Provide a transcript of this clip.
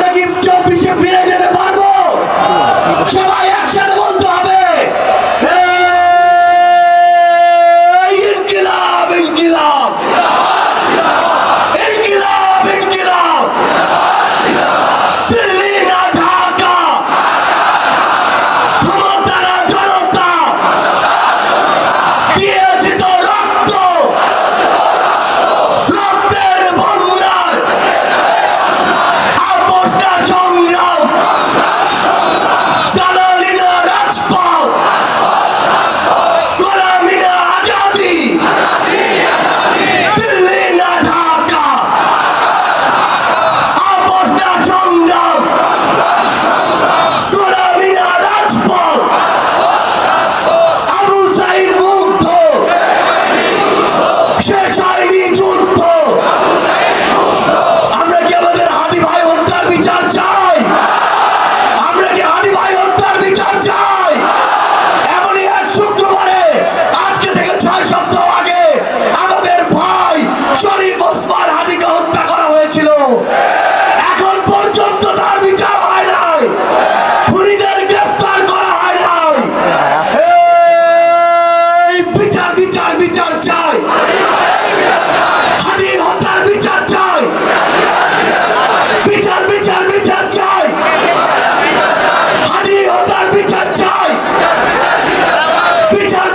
আমরা কি চব্বিশে ফিরে যেতে পারব। সবাই বিচার বিচার